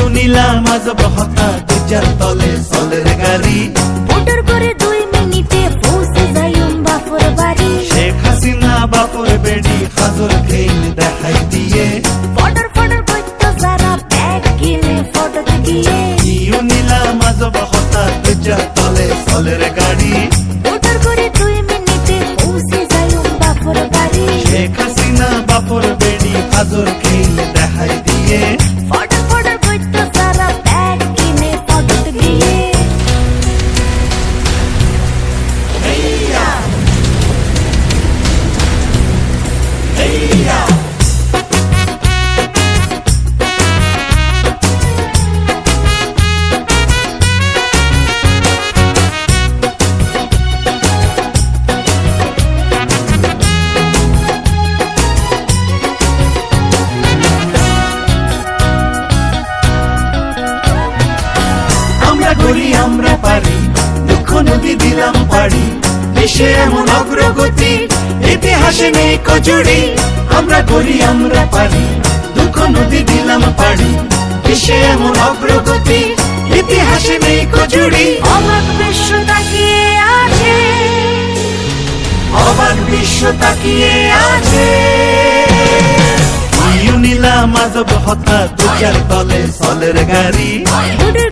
You নিলাম আজব হতা দুজার তলে সলের গাড়ি। মোটর করে দুই মিনিটে পৌঁছে যাইম বাপুর বাড়ি। শেখ হাসিনা বাপর বেডি হাজর খেইল দেখাই দিয়ে। ফটর ফটর করতো যারা ব্যাগ কিনে ফটো দিয়ে। ইউ নিলাম আজব হতা দুজার তলে সলের গাড়ি। মোটর করে দুই মিনিটে পৌঁছে যাইম বাপুর বাড়ি। শেখ হাসিনা বাপর বেডি হাজর খেইল দেখাই দিয়ে। করি আমরা পারি। দুঃখ নদী দিলাম পারি দেশে এমন অগ্রগতি ইতিহাসে নেই কচুরি, আমরা করি, আমরা পারি। দুঃখ নদী দিলাম পারি দেশে এমন অগ্রগতি, ইতিহাসে নেই কচুরি। অবাক বিশ্ব তাকিয়ে আছে। অবাক বিশ্ব তাকিয়ে আছে। ইউ নিলাম আজব হতা দুজার তলে সলের গাড়ি।